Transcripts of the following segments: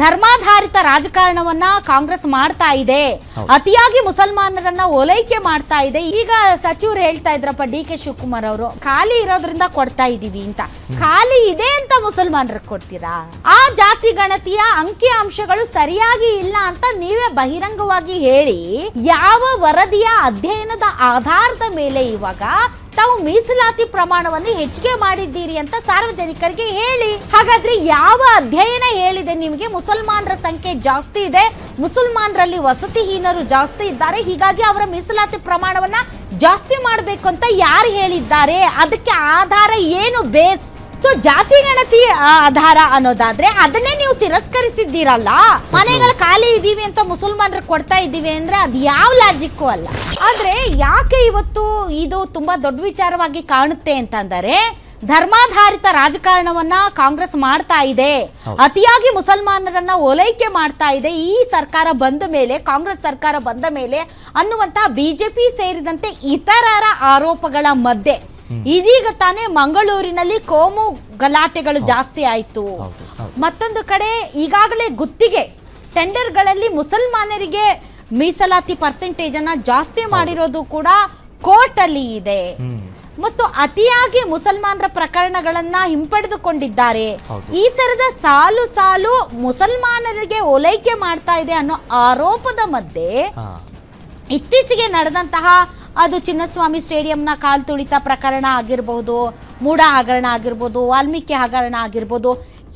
ಧರ್ಮಾಧಾರಿತ ರಾಜಕಾರಣವನ್ನ ಕಾಂಗ್ರೆಸ್ ಮಾಡ್ತಾ ಇದೆ. ಅತಿಯಾಗಿ ಮುಸಲ್ಮಾನರನ್ನ ಓಲೈಕೆ ಮಾಡ್ತಾ ಇದೆ. ಈಗ ಸಚಿವರು ಹೇಳ್ತಾ ಇದ್ರಪ್ಪ ಡಿ ಕೆ ಶಿವಕುಮಾರ್ ಅವರು ಖಾಲಿ ಇರೋದ್ರಿಂದ ಕೊಡ್ತಾ ಇದೀವಿ ಅಂತ. ಖಾಲಿ ಇದೆ ಅಂತ ಮುಸಲ್ಮಾನರಿಗೆ ಕೊಡ್ತೀರಾ? ಆ ಜಾತಿ ಗಣತಿಯ ಅಂಕಿ ಅಂಶಗಳು ಸರಿಯಾಗಿ ಇಲ್ಲ ಅಂತ ನೀವೇ ಬಹಿರಂಗವಾಗಿ ಹೇಳಿ ಯಾವ ವರದಿಯ ಅಧ್ಯಯನದ ಆಧಾರದ ಮೇಲೆ ಇವಾಗ ತಾವು ಮೀಸಲಾತಿ ಪ್ರಮಾಣವನ್ನು ಹೆಚ್ಚಿಗೆ ಮಾಡಿದ್ದೀರಿ ಅಂತ ಸಾರ್ವಜನಿಕರಿಗೆ ಹೇಳಿ. ಹಾಗಾದ್ರೆ ಯಾವ ಅಧ್ಯಯನ ಹೇಳಿದೆ ನಿಮಗೆ? ಮುಸಲ್ಮಾನರ ಸಂಖ್ಯೆ ಜಾಸ್ತಿ ಇದೆ. ಮುಸಲ್ಮಾನರಲ್ಲಿ ವಸತಿಹೀನರು ಜಾಸ್ತಿ ಇದ್ದಾರೆ. ಹೀಗಾಗಿ ಅವರ ಮೀಸಲಾತಿ ಪ್ರಮಾಣವನ್ನ ಜಾಸ್ತಿ ಮಾಡಬೇಕು ಅಂತ ಯಾರು ಹೇಳಿದ್ದಾರೆ? ಅದಕ್ಕೆ ಆಧಾರ ಏನು ಬೇಸ್? ಸೊ ಜಾತಿ ಗಣತಿ ಆಧಾರ ಅನ್ನೋದಾದ್ರೆ ಅದನ್ನೇ ನೀವು ತಿರಸ್ಕರಿಸಿದ್ದೀರಲ್ಲ? ಮನೆಗಳು ಖಾಲಿ ಇದೀವಿ ಅಂತ ಮುಸಲ್ಮಾನರು ಕೊಡ್ತಾ ಇದ್ದೀವಿ ಅಂದ್ರೆ ಅದು ಯಾವ ಲಾಜಿಕ್ಕು ಅಲ್ಲ. ಆದ್ರೆ ಯಾಕೆ ಇವತ್ತು ಇದು ತುಂಬಾ ದೊಡ್ಡ ವಿಚಾರವಾಗಿ ಕಾಣುತ್ತೆ ಅಂತಂದರೆ ಧರ್ಮಾಧಾರಿತ ರಾಜಕಾರಣವನ್ನ ಕಾಂಗ್ರೆಸ್ ಮಾಡ್ತಾ ಇದೆ. ಅತಿಯಾಗಿ ಮುಸಲ್ಮಾನರನ್ನ ಓಲೈಕೆ ಮಾಡ್ತಾ ಇದೆ. ಈ ಸರ್ಕಾರ ಬಂದ ಮೇಲೆ ಕಾಂಗ್ರೆಸ್ ಸರ್ಕಾರ ಬಂದ ಮೇಲೆ ಅನ್ನುವಂತಹ ಬಿಜೆಪಿ ಸೇರಿದಂತೆ ಇತರರ ಆರೋಪಗಳ ಮಧ್ಯೆ. ಇದೀಗ ತಾನೇ ಮಂಗಳೂರಿನಲ್ಲಿ ಕೋಮು ಗಲಾಟೆಗಳು ಜಾಸ್ತಿ ಆಯ್ತು. ಮತ್ತೊಂದು ಕಡೆ ಈಗಾಗಲೇ ಗುತ್ತಿಗೆ ಟೆಂಡರ್ಗಳಲ್ಲಿ ಮುಸಲ್ಮಾನರಿಗೆ ಮೀಸಲಾತಿ ಪರ್ಸೆಂಟೇಜ್ ಅನ್ನ ಜಾಸ್ತಿ ಮಾಡಿರೋದು ಕೂಡ ಕೋರ್ಟ್ ಅಲ್ಲಿ ಇದೆ ಮತ್ತು ಅತಿಯಾಗಿ ಮುಸಲ್ಮಾನರ ಪ್ರಕರಣಗಳನ್ನ ಹಿಂಪಡೆದುಕೊಂಡಿದ್ದಾರೆ. ಈ ತರದ ಸಾಲು ಸಾಲು ಮುಸಲ್ಮಾನರಿಗೆ ಓಲೈಕೆ ಮಾಡ್ತಾ ಇದೆ ಅನ್ನೋ ಆರೋಪದ ಮಧ್ಯೆ ಇತ್ತೀಚೆಗೆ ನಡೆದಂತಹ ಅದು ಚಿನ್ನಸ್ವಾಮಿ ಸ್ಟೇಡಿಯಂನ ಕಾಲು ತುಳಿತ ಪ್ರಕರಣ ಆಗಿರ್ಬೋದು ಮೂಡ ಹಗರಣ ಆಗಿರ್ಬೋದು ವಾಲ್ಮೀಕಿ ಹಗರಣ ಆಗಿರ್ಬೋದು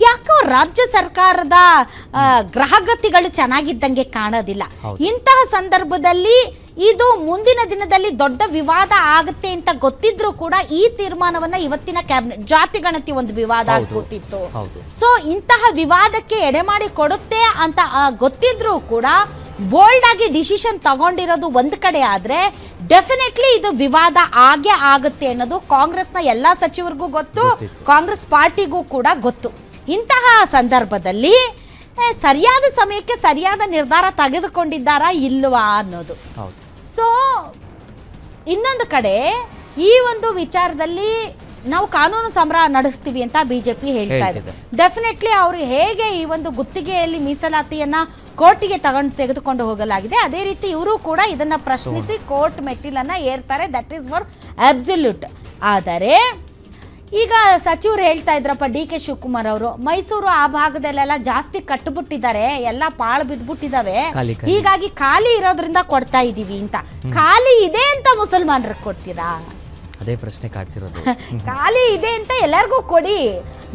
ಯಾಕೋ ರಾಜ್ಯ ಸರ್ಕಾರದ ಗ್ರಹಗತಿಗಳು ಚೆನ್ನಾಗಿದ್ದಂಗೆ ಕಾಣೋದಿಲ್ಲ. ಇಂತಹ ಸಂದರ್ಭದಲ್ಲಿ ಇದು ಮುಂದಿನ ದಿನದಲ್ಲಿ ದೊಡ್ಡ ವಿವಾದ ಆಗುತ್ತೆ ಅಂತ ಗೊತ್ತಿದ್ರೂ ಕೂಡ ಈ ತೀರ್ಮಾನವನ್ನ ಇವತ್ತಿನ ಕ್ಯಾಬಿನೆಟ್ ಜಾತಿ ಗಣತಿ ಒಂದು ವಿವಾದ. ಕೂತಿತ್ತು ಸೊ ಇಂತಹ ವಿವಾದಕ್ಕೆ ಎಡೆಮಾಡಿ ಕೊಡುತ್ತೆ ಅಂತ ಗೊತ್ತಿದ್ರೂ ಕೂಡ ಬೋಲ್ಡ್ ಆಗಿ ಡಿಸಿಷನ್ ತಗೊಂಡಿರೋದು ಒಂದು ಕಡೆ ಆದ್ರೆ ಡೆಫಿನೆಟ್ಲಿ ಇದು ವಿವಾದ ಆಗೇ ಆಗುತ್ತೆ ಅನ್ನೋದು ಕಾಂಗ್ರೆಸ್ನ ಎಲ್ಲಾ ಸಚಿವರಿಗೂ ಗೊತ್ತು ಕಾಂಗ್ರೆಸ್ ಪಾರ್ಟಿಗೂ ಕೂಡ ಗೊತ್ತು. ಇಂತಹ ಸಂದರ್ಭದಲ್ಲಿ ಸರಿಯಾದ ಸಮಯಕ್ಕೆ ಸರಿಯಾದ ನಿರ್ಧಾರ ತೆಗೆದುಕೊಂಡಿದ್ದಾರಾ ಇಲ್ವಾ ಅನ್ನೋದು. ಸೊ ಇನ್ನೊಂದು ಕಡೆ ಈ ಒಂದು ವಿಚಾರದಲ್ಲಿ ನಾವು ಕಾನೂನು ಸಮರ ನಡೆಸ್ತೀವಿ ಅಂತ ಬಿಜೆಪಿ ಹೇಳ್ತಾ ಇದೆ. ಡೆಫಿನೆಟ್ಲಿ ಅವರು ಹೇಗೆ ಈ ಒಂದು ಗುತ್ತಿಗೆಯಲ್ಲಿ ಮೀಸಲಾತಿಯನ್ನ ಕೋರ್ಟಿಗೆ ತಗೊಂಡು ತೆಗೆದುಕೊಂಡು ಹೋಗಲಾಗಿದೆ. ಅದೇ ರೀತಿ ಇವರು ಕೂಡ ಇದನ್ನ ಪ್ರಶ್ನಿಸಿ ಕೋರ್ಟ್ ಮೆಟ್ಟಿಲನ್ನ ಏರ್ತಾರೆ. ದಟ್ ಈಸ್ ಫಾರ್ ಅಬ್ಸಲ್ಯೂಟ್ ಆದರೆ ಈಗ ಸಚಿವರು ಹೇಳ್ತಾ ಇದ್ರಪ್ಪ ಡಿ ಕೆ ಶಿವಕುಮಾರ್ ಅವರು ಮೈಸೂರು ಆ ಭಾಗದಲ್ಲೆಲ್ಲ ಜಾಸ್ತಿ ಕಟ್ಟುಬಿಟ್ಟಿದ್ದಾರೆ ಎಲ್ಲ ಪಾಳು ಬಿದ್ದುಬಿಟ್ಟಿದಾವೆ. ಹೀಗಾಗಿ ಖಾಲಿ ಇರೋದ್ರಿಂದ ಕೊಡ್ತಾ ಇದೀವಿ ಅಂತ. ಖಾಲಿ ಇದೆ ಅಂತ ಮುಸಲ್ಮಾನರಿಗೆ ಕೊಡ್ತೀರಾ? ಅದೇ ಪ್ರಶ್ನೆ ಕಾಡ್ತಿರೋದು ಖಾಲಿ ಇದೆ ಅಂತ ಎಲ್ಲರಿಗೂ ಕೊಡಿ.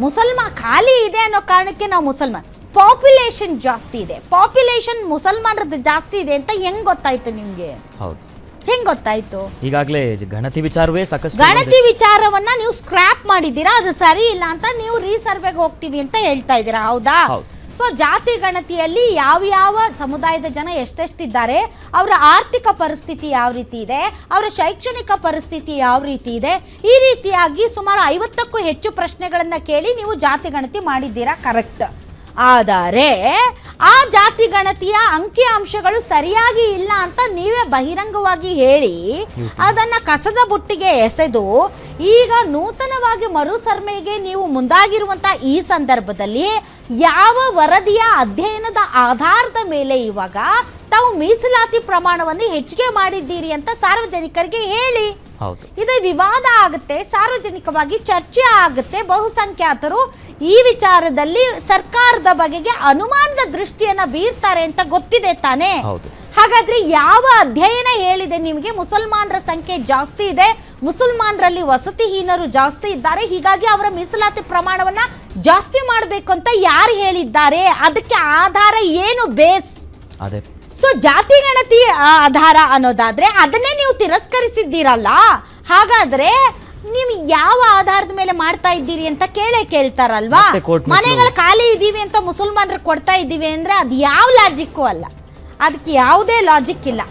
ಮುಸಲ್ಮಾನ್ ಖಾಲಿ ಇದೆ ಅನ್ನೋ ಕಾರಣಕ್ಕೆ ನಾವು ಮುಸಲ್ಮಾನ್. ಪಾಪ್ಯುಲೇಷನ್ ಜಾಸ್ತಿ ಇದೆ. ಪಾಪ್ಯುಲೇಷನ್ ಮುಸಲ್ಮಾನರದ್ದು ಜಾಸ್ತಿ ಇದೆ ಅಂತ ಹೆಂಗ್ ಗೊತ್ತಾಯ್ತು ನಿಮ್ಗೆ? ಹೌದು. ಹೆಂಗ್ ಗೊತ್ತಾಯ್ತು? ಈಗಾಗಲೇ ಗಣತಿ ವಿಚಾರವೇ ಸಾಕಷ್ಟು ಗಣತಿ ವಿಚಾರವನ್ನ ನೀವು ಸ್ಕ್ರಾಪ್ ಮಾಡಿದ್ದೀರಾ? ಅದು ಸರಿ ಇಲ್ಲ ಅಂತ ನೀವು ರೀಸರ್ವೆಗೆ ಹೋಗ್ತೀವಿ ಅಂತ ಹೇಳ್ತಾ ಇದ್ದೀರಾ? ಹೌದಾ? ಹೌದು. ಸೊ ಜಾತಿ ಗಣತಿಯಲ್ಲಿ ಯಾವ ಯಾವ ಸಮುದಾಯದ ಜನ ಎಷ್ಟೆಷ್ಟಿದ್ದಾರೆ, ಅವರ ಆರ್ಥಿಕ ಪರಿಸ್ಥಿತಿ ಯಾವ ರೀತಿ ಇದೆ, ಅವರ ಶೈಕ್ಷಣಿಕ ಪರಿಸ್ಥಿತಿ ಯಾವ ರೀತಿ ಇದೆ, ಈ ರೀತಿಯಾಗಿ ಸುಮಾರು ಐವತ್ತಕ್ಕೂ ಹೆಚ್ಚು ಪ್ರಶ್ನೆಗಳನ್ನು ಕೇಳಿ ನೀವು ಜಾತಿ ಗಣತಿ ಮಾಡಿದ್ದೀರಾ ಕರೆಕ್ಟ್ ಆದರೆ ಆ ಜಾತಿ ಗಣತಿಯ ಅಂಕಿ ಅಂಶಗಳು ಸರಿಯಾಗಿ ಇಲ್ಲ ಅಂತ ನೀವೇ ಬಹಿರಂಗವಾಗಿ ಹೇಳಿ ಅದನ್ನ ಕಸದ ಬುಟ್ಟಿಗೆ ಎಸೆದು ಈಗ ನೂತನವಾಗಿ ಮರುಸರ್ಮೆಗೆ ನೀವು ಮುಂದಾಗಿರುವಂತ ಈ ಸಂದರ್ಭದಲ್ಲಿ ಯಾವ ವರದಿಯ ಅಧ್ಯಯನದ ಆಧಾರದ ಮೇಲೆ ಇವಾಗ ತಾವು ಮೀಸಲಾತಿ ಪ್ರಮಾಣವನ್ನು ಹೆಚ್ಚಿಗೆ ಮಾಡಿದ್ದೀರಿ ಅಂತ ಸಾರ್ವಜನಿಕರಿಗೆ ಹೇಳಿ. ಇದು ವಿವಾದ ಆಗುತ್ತೆ ಸಾರ್ವಜನಿಕವಾಗಿ ಚರ್ಚೆ ಆಗುತ್ತೆ ಬಹುಸಂಖ್ಯಾತರು ಈ ವಿಚಾರದಲ್ಲಿ ಸರ್ಕಾರದ ಬಗೆಗೆ ಅನುಮಾನದ ದೃಷ್ಟಿಯನ್ನ ಬೀರ್ತಾರೆ ಅಂತ ಗೊತ್ತಿದೆ ತಾನೇ. ಹೌದು. ಹಾಗಾದ್ರೆ ಯಾವ ಅಧ್ಯಯನ ಹೇಳಿದೆ ನಿಮಗೆ? ಮುಸಲ್ಮಾನರ ಸಂಖ್ಯೆ ಜಾಸ್ತಿ ಇದೆ ಮುಸಲ್ಮಾನರಲ್ಲಿ ವಸತಿಹೀನರು ಜಾಸ್ತಿ ಇದ್ದಾರೆ ಹೀಗಾಗಿ ಅವರ ಮೀಸಲಾತಿ ಪ್ರಮಾಣವನ್ನ ಜಾಸ್ತಿ ಮಾಡಬೇಕು ಅಂತ ಯಾರು ಹೇಳಿದ್ದಾರೆ? ಅದಕ್ಕೆ ಆಧಾರ ಏನು ಬೇಸ್? ಅದೇ ಸೊ ಜಾತಿ ಗಣತಿ ಆಧಾರ ಅನ್ನೋದಾದ್ರೆ ಅದನ್ನೇ ನೀವು ತಿರಸ್ಕರಿಸಿದ್ದೀರಲ್ಲ. ಹಾಗಾದ್ರೆ ನೀವು ಯಾವ ಆಧಾರದ ಮೇಲೆ ಮಾಡ್ತಾ ಇದ್ದೀರಿ ಅಂತ ಕೇಳೇ ಕೇಳ್ತಾರಲ್ವಾ? ಮನೆಗಳ ಖಾಲಿ ಇದೀವಿ ಅಂತ ಮುಸಲ್ಮಾನರು ಕೊಡ್ತಾ ಇದ್ದೀವಿ ಅಂದ್ರೆ ಅದು ಯಾವ ಲಾಜಿಕ್ಕು ಅಲ್ಲ. ಅದಕ್ಕೆ ಯಾವುದೇ ಲಾಜಿಕ್ ಇಲ್ಲ.